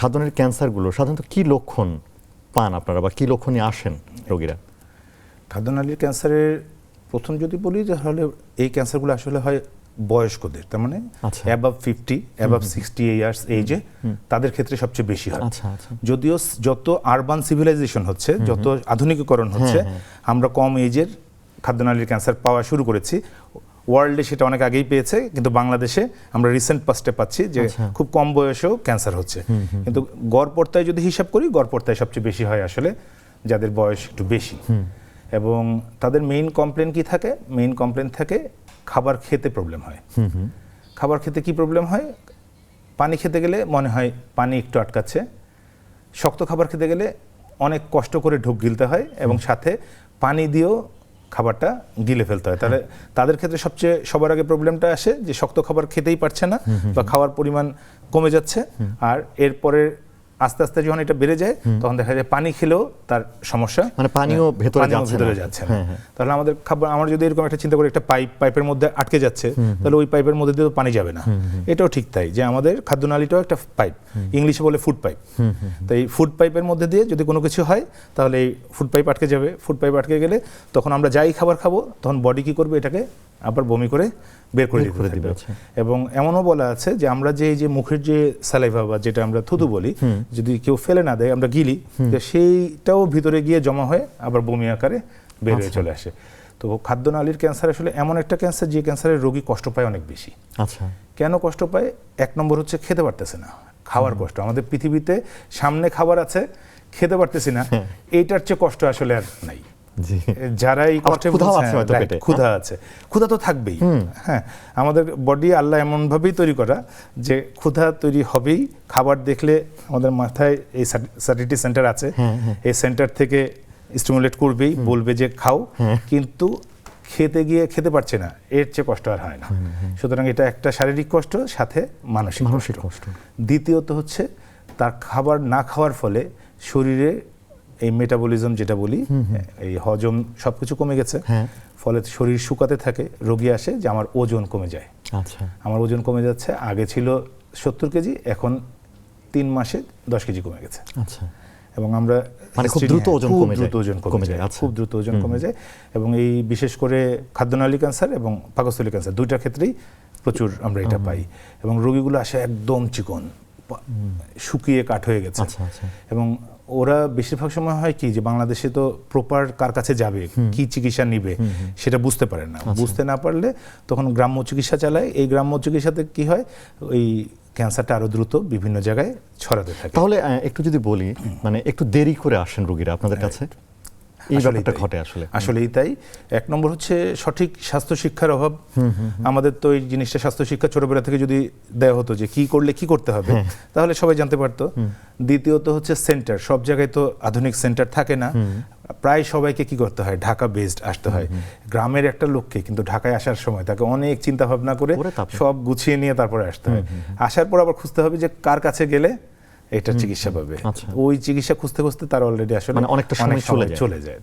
খাদ্যনালীর ক্যান্সারগুলো সাধারণত কি লক্ষণ পান আপনারা বা কি লক্ষণ আসেন রোগীরা? খাদ্যনালীর ক্যান্সারের প্রথম যদি বলি তাহলে এই ক্যান্সারগুলো আসলে হয় বয়স্কদের তার মানে। Above fifty above sixty years এইজে তাদের ক্ষেত্রে সবচেয়ে বেশি হয়। আচ্ছা আচ্ছা। যদিও যত আরবান সিভিলাইজেশন হচ্ছে যত আধুনিকীকরণ হচ্ছে হ্যাঁ, আমরা কম এজের খাদ্যনালীর ক্যান্সার পাওয়া শুরু করেছি। ওয়ার্ল্ডে সেটা অনেক আগেই পেয়েছে কিন্তু বাংলাদেশে আমরা রিসেন্ট পাস্টে পাচ্ছি যে আচ্ছা। খুব কম বয়সেও ক্যান্সার হচ্ছে। কিন্তু গড় যদি হিসাব করি গড় পর্তায় সবচেয়ে বেশি হয় আসলে যাদের বয়স একটু বেশি। এবং তাদের মেইন কমপ্লেন কি থাকে? মেইন কমপ্লেন থাকে খাবার খেতে প্রবলেম হয়। খাবার খেতে কি প্রবলেম হয়? পানি খেতে গেলে মনে হয় পানি একটু আটকাচ্ছে। শক্ত খাবার খেতে গেলে অনেক কষ্ট করে ঢোক গিলতে হয় এবং সাথে পানি দিয়েও খাবারটা গিলে ফেলতে হয়। তাহলে তাদের ক্ষেত্রে সবচেয়ে সবার আগে প্রবলেমটা আসে যে শক্ত খাবার খেতেই পারছে না বা খাওয়ার পরিমাণ কমে যাচ্ছে। আর এরপরে আস্তে আস্তে যখন এটা বেড়ে যায় তখন দেখা যায় পানি খেলেও তার সমস্যা মানে পানিও ভেতরে যাচ্ছে ভেতরে যাচ্ছে হ্যাঁ, হ্যাঁ। তাহলে আমাদের খাবার আমরা যদি এরকম একটা চিন্তা করি একটা পাইপ পাইপের মধ্যে আটকে যাচ্ছে তাহলে ওই পাইপের মধ্যে দিয়ে তো পানি যাবে না। এটাও ঠিক তাই যে আমাদের খাদ্যনালীটাও একটা পাইপ। ইংলিশে বলে ফুড পাইপ তো এই ফুড পাইপের মধ্যে দিয়ে যদি কোনো কিছু হয় তাহলে এই ফুড পাইপ আটকে যাবে। ফুড পাইপ আটকে গেলে তখন আমরা যাই খাবার খাব তখন বডি কি করবে এটাকে আবার বমি করে বের করে দিতে দিবে, আচ্ছা। এবং এমনও বলা আছে যে আমরা যে এই যে মুখের যে স্যালাইভা বা যেটা আমরা থুতু বলি যদি কেউ ফেলে না দেয় আমরা গিলি তো সেইটাও ভিতরে গিয়ে জমা হয়ে আবার বমি আকারে বের হয়ে চলে আসে। তো খাদ্যনালীর ক্যান্সার আসলে এমন একটা ক্যান্সার যে ক্যান্সারের রোগী কষ্ট পায় অনেক বেশি। আচ্ছা। কেন কষ্ট পায়? এক নম্বর হচ্ছে খেতে পারতেছে না। খাওয়ার কষ্ট। আমাদের পৃথিবীতে সামনে খাবার আছে খেতে পারতেছি না। এইটার চেয়ে কষ্ট আসলে আর নাই। যারা এই কষ্টে ক্ষুধা আছে। ক্ষুধা তো থাকবেই। হ্যাঁ আমাদের বডি আল্লাহ এমনভাবেই তৈরি করা যে ক্ষুধা তৈরি হবেই। খাবার দেখলে আমাদের মাথায় এই স্যাটিটি সেন্টার আছে। এই সেন্টার থেকে স্টিমুলেট করবেই বলবে যে খাও। কিন্তু খেতে গিয়ে খেতে পারছে না। এর চেয়ে কষ্ট আর হয় না। সুতরাং এটা একটা শারীরিক কষ্ট সাথে মানসিক মানসিক কষ্ট। দ্বিতীয়ত হচ্ছে তার খাবার না খাওয়ার ফলে শরীরে এই মেটাবলিজম যেটা বলি এই হজম সবকিছু কমে গেছে। হ্যাঁ। ফলে শরীর শুকাতে থাকে রোগী আসে যে আমার ওজন কমে যায়। আচ্ছা। আমার ওজন কমে যাচ্ছে আগে ছিল সত্তর কেজি এখন তিন মাসে দশ কেজি কমে গেছে। আচ্ছা। এবং আমরা খুব দ্রুত ওজন কমে। দ্রুত ওজন কমে যায়। খুব দ্রুত ওজন কমে যায়। এবং এই বিশেষ করে খাদ্যনালী ক্যান্সার এবং পাকস্থলী ক্যান্সার দুইটার ক্ষেত্রেই প্রচুর আমরা এটা পাই। এবং রোগীগুলো আসে একদম চিকন শুকিয়ে কাঠ হয়ে গেছে। আচ্ছা, আচ্ছা। এবং ওরা বেশিরভাগ সময় হয় কি যে বাংলাদেশে তো প্রপার কার কাছে যাবে কি চিকিৎসা নিবে সেটা বুঝতে পারে না। আচ্ছা। বুঝতে না পারলে তখন গ্রাম্য চিকিৎসা চালায়। এই গ্রাম্য চিকিৎসাতে কি হয়? ওই ক্যান্সারটা আরও দ্রুত বিভিন্ন জায়গায় ছড়াতে থাকে। তাহলে একটু যদি বলি মানে একটু দেরি করে আসেন রোগীরা আপনাদের কাছে? এই ব্যাপারটা ঘটে আসলে। আসলেই তাই। এক নম্বর হচ্ছে সঠিক স্বাস্থ্য শিক্ষার অভাব। আমাদের তো এই জিনিসটা স্বাস্থ্য শিক্ষা ছোটবেলা থেকে যদি দেওয়া হতো যে কি করলে কি করতে হবে হ্যাঁ। তাহলে সবাই জানতে পারতো। দ্বিতীয়ত হচ্ছে সেন্টার। সব জায়গায় তো আধুনিক সেন্টার থাকে না। প্রায় সবাইকে কি করতে হয়? ঢাকা বেসড আসতে হয়। গ্রামের একটা লোককে কিন্তু ঢাকায় আসার সময় তাকে অনেক চিন্তা ভাবনা করে করে সব গুছিয়ে নিয়ে তারপরে আসতে হয়। আসার পর আবার খুঁজতে হবে যে কার কাছে গেলে এটা চিকিৎসা পাবে আচ্ছা। ওই চিকিৎসা খুঁজতে খুঁজতে তার অলরেডি আসলে মানে অনেকটা সময় চলে যায়। চলে যায়